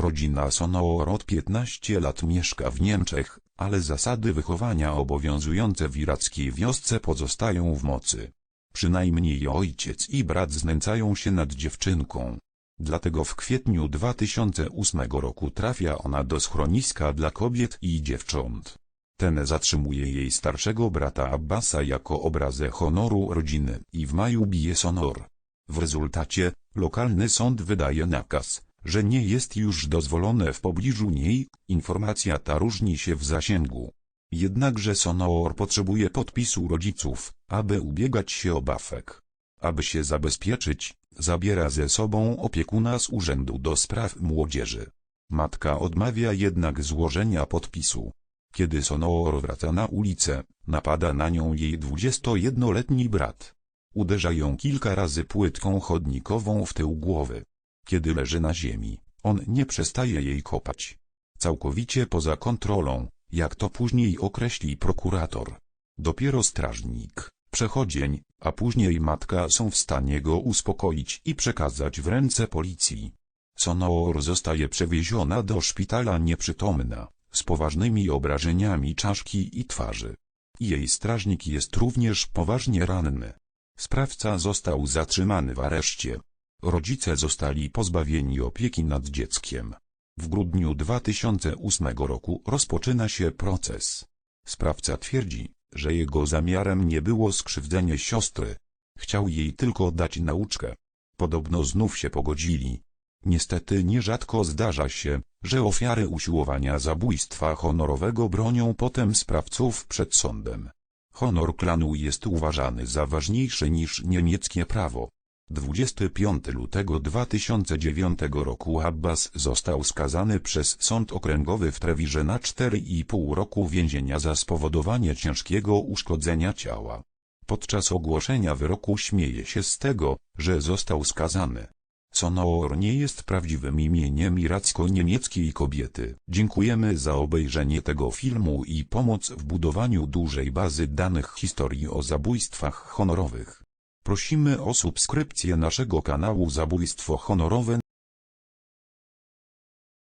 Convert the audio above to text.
Rodzina Sonor od 15 lat mieszka w Niemczech, ale zasady wychowania obowiązujące w irackiej wiosce pozostają w mocy. Przynajmniej ojciec i brat znęcają się nad dziewczynką. Dlatego w kwietniu 2008 roku trafia ona do schroniska dla kobiet i dziewcząt. Ten zatrzymuje jej starszego brata Abbasa jako obrazę honoru rodziny i w maju bije Sonor. W rezultacie, lokalny sąd wydaje nakaz, że nie jest już dozwolone w pobliżu niej, informacja ta różni się w zasięgu. Jednakże Sonor potrzebuje podpisu rodziców, aby ubiegać się o bafek. Aby się zabezpieczyć, zabiera ze sobą opiekuna z Urzędu do Spraw Młodzieży. Matka odmawia jednak złożenia podpisu. Kiedy Sonor wraca na ulicę, napada na nią jej 21-letni brat. Uderza ją kilka razy płytką chodnikową w tył głowy. Kiedy leży na ziemi, on nie przestaje jej kopać. Całkowicie poza kontrolą, jak to później określi prokurator. Dopiero strażnik, przechodzień, a później matka są w stanie go uspokoić i przekazać w ręce policji. Sonor zostaje przewieziona do szpitala nieprzytomna, z poważnymi obrażeniami czaszki i twarzy. Jej strażnik jest również poważnie ranny. Sprawca został zatrzymany w areszcie. Rodzice zostali pozbawieni opieki nad dzieckiem. W grudniu 2008 roku rozpoczyna się proces. Sprawca twierdzi, że jego zamiarem nie było skrzywdzenie siostry. Chciał jej tylko dać nauczkę. Podobno znów się pogodzili. Niestety nierzadko zdarza się, że ofiary usiłowania zabójstwa honorowego bronią potem sprawców przed sądem. Honor klanu jest uważany za ważniejszy niż niemieckie prawo. 25 lutego 2009 roku Abbas został skazany przez Sąd Okręgowy w Trewirze na 4,5 roku więzienia za spowodowanie ciężkiego uszkodzenia ciała. Podczas ogłoszenia wyroku śmieje się z tego, że został skazany. Sonor nie jest prawdziwym imieniem iracko-niemieckiej kobiety. Dziękujemy za obejrzenie tego filmu i pomoc w budowaniu dużej bazy danych historii o zabójstwach honorowych. Prosimy o subskrypcję naszego kanału Zabójstwo Honorowe